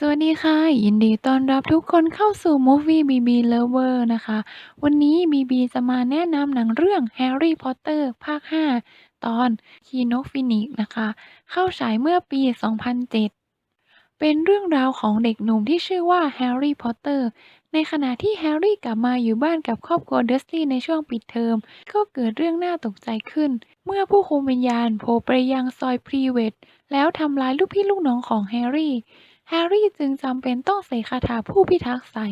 สวัสดีค่ะ ยินดีต้อนรับทุกคนเข้าสู่ Movie BB Lover นะคะ วันนี้ BB จะมาแนะนำหนังเรื่อง Harry Potter ภาค 5 ตอนคีโนฟีนิกนะคะ เข้าฉายเมื่อปี 2007 เป็นเรื่องราวของเด็กหนุ่มที่ชื่อว่าแฮร์รี่พอตเตอร์ในขณะที่แฮร์รี่กลับมาอยู่บ้านกับครอบครัวเดอร์สลีย์ในช่วงปิดเทอม ก็เกิดเรื่องน่าตกใจขึ้น เมื่อผู้คุมวิญญาณโผล่ไปยังซอยพรีเวตแล้วทำร้ายลูกพี่ลูกน้องของแฮร์รี่ แฮร์รี่จึงจำเป็นต้องเสกคาถาผู้พิทักษ์ใส่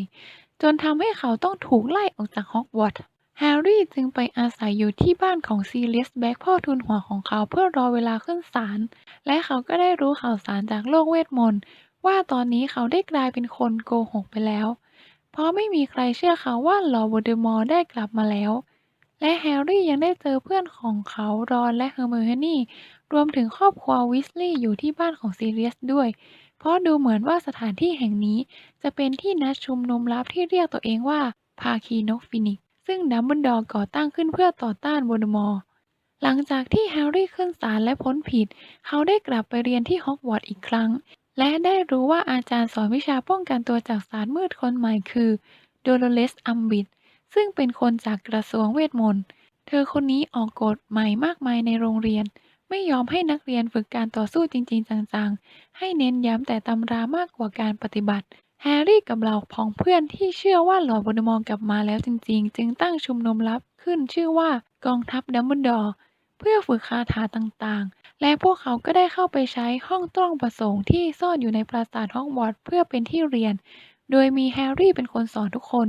จนทำให้เขาต้องถูกไล่ออกจากฮอกวอตส์แฮร์รี่จึงไปอาศัยอยู่ที่บ้านของซีเรียสแบ็กพ่อทุนหัวของเขาเพื่อรอเวลาขึ้นศาลและเขาก็ได้รู้ข่าวสารจากโลกเวทมนต์ ว่าตอนนี้เขาได้กลายเป็นคนโกหกไปแล้ว เพราะไม่มีใครเชื่อเขาว่าลอร์ดเดอมอร์ได้กลับมาแล้ว และแฮร์รี่ยังได้เจอเพื่อนของเขารอนและเฮอร์ไมโอนี่รวมถึงครอบครัววิสลีย์อยู่ที่บ้านของซีเรียสด้วย เพราะดูเหมือนว่าสถานที่แห่งนี้จะเป็นที่นัดชุมนุมลับที่เรียกตัวเองว่าภาคีนกฟินิกซ์ซึ่งดัมเบิลดอร์ก่อตั้งขึ้นเพื่อต่อต้านโวลเดอมอร์หลังจากที่แฮร์รี่ขึ้นศาลและพ้นผิด เขาได้กลับไปเรียนที่ฮอกวอตส์อีกครั้ง และได้รู้ว่าอาจารย์สอนวิชาป้องกันตัวจากศาสตร์มืดคนใหม่คือโดโลเรสอัมบิดซึ่งเป็นคนจากกระทรวงเวทมนต์ เธอคนนี้ออกกฎใหม่มากมายในโรงเรียน ไม่ยอมให้นักเรียนฝึกการต่อสู้จริงๆ จังๆ ให้เน้นย้ำแต่ตำรามากกว่าการปฏิบัติ แฮร์รี่กับเหล่าพ้องเพื่อนที่เชื่อว่าหลอร์ดวลเดอมอร์กลับมาแล้วจริงๆ จึงตั้งชุมนุมลับขึ้นชื่อว่ากองทัพดัมเบิลดอร์เพื่อฝึกคาถาต่างๆ และพวกเขาก็ได้เข้าไปใช้ห้องต้องประสงค์ที่ซ่อนอยู่ในปราสาทฮอกวอตส์เพื่อเป็นที่เรียน โดยมีแฮร์รี่เป็นคนสอนทุกคน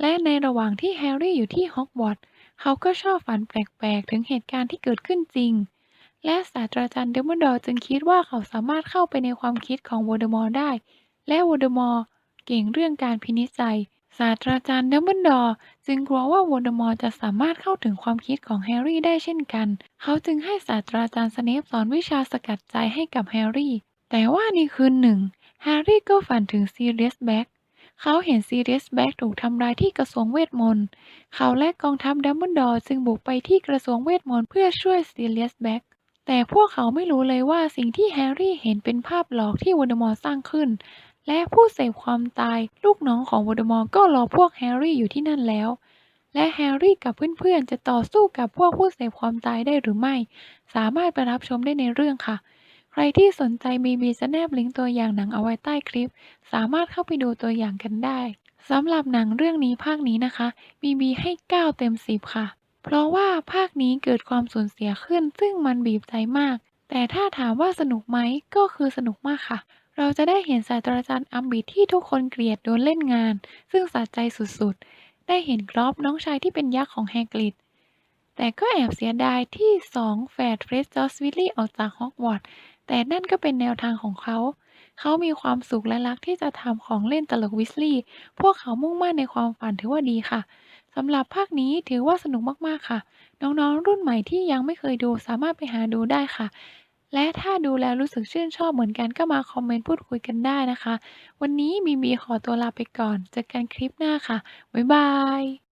และในระหว่างที่แฮร์รี่อยู่ที่ฮอกวอตส์เขาก็ชอบฝันแปลกๆ ถึงเหตุการณ์ที่เกิดขึ้นจริง และศาสตราจารย์ดัมเบิลดอร์จึงคิดว่าเขาสามารถเข้าไปในความคิดของโวลเดอมอร์ได้ และโวลเดอมอร์เก่งเรื่องการพินิจฉัยศาสตราจารย์ดัมเบิลดอร์จึงกลัวว่าโวลเดอมอร์จะสามารถเข้าถึงความคิดของแฮร์รี่ได้เช่นกัน เขาจึงให้ศาสตราจารย์สเนปสอนวิชาสกัดใจให้กับแฮร์รี่ แต่ว่าในคืนหนึ่งแฮร์รี่ก็ฝันถึงซีเรียสแบ็กเขาเห็นซีเรียสแบ็กถูกทำร้ายที่กระทรวงเวทมนต์ เขาและกองทัพดัมเบิลดอร์จึงบุกไปที่กระทรวงเวทมนต์เพื่อช่วยซีเรียสแบ็ก แต่พวกเขาไม่รู้เลยว่าสิ่งที่แฮร์รี่เห็นเป็นภาพหลอกที่วลเดอมอร์สร้างขึ้น และผู้เสพความตายลูกน้องของวลเดอมอร์ก็รอพวกแฮร์รี่อยู่ที่นั่นแล้ว และแฮร์รี่กับเพื่อนๆ จะต่อสู้กับพวกผู้เสพความตายได้หรือไม่ สามารถไปรับชมได้ในเรื่องค่ะ ใครที่สนใจมีบีจะแนบลิงก์ตัวอย่างหนังเอาไว้ใต้คลิป สามารถเข้าไปดูตัวอย่างกันได้สำหรับหนังเรื่องนี้ภาคนี้นะคะบีบีให้ 9 เต็ม 10 ค่ะ เพราะว่าภาคนี้เกิดความสูญเสียขึ้น ซึ่งมันบีบใจมาก แต่ถ้าถามว่าสนุกไหมก็คือสนุกมากค่ะ เราจะได้เห็นศาสตราจารย์อัมบิดที่ทุกคนเกลียดโดนเล่นงาน ซึ่งสะใจสุดๆ ได้เห็นกรอบน้องชายที่เป็นยักษ์ของแฮกริดแต่ก็แอบเสียดายที่สองแฝดเฟรดจอสวิลลี่ออกจากฮอกวอตส์แต่นั่นก็เป็นแนวทางของเขา เขามีความสุขและรักที่จะทำของเล่นตลกวิสลีย์พวกเขามุ่งมั่นในความฝันถือว่าดีค่ะ สำหรับภาคนี้ถือว่าสนุกมากๆค่ะ น้องๆ รุ่นใหม่ที่ยังไม่เคยดูสามารถไปหาดูได้ค่ะ และถ้าดูแล้วรู้สึกชื่นชอบเหมือนกันก็มาคอมเมนต์พูดคุยกันได้นะคะ วันนี้มีมีขอตัวลาไปก่อนเจอกันคลิปหน้าค่ะ บ๊ายบาย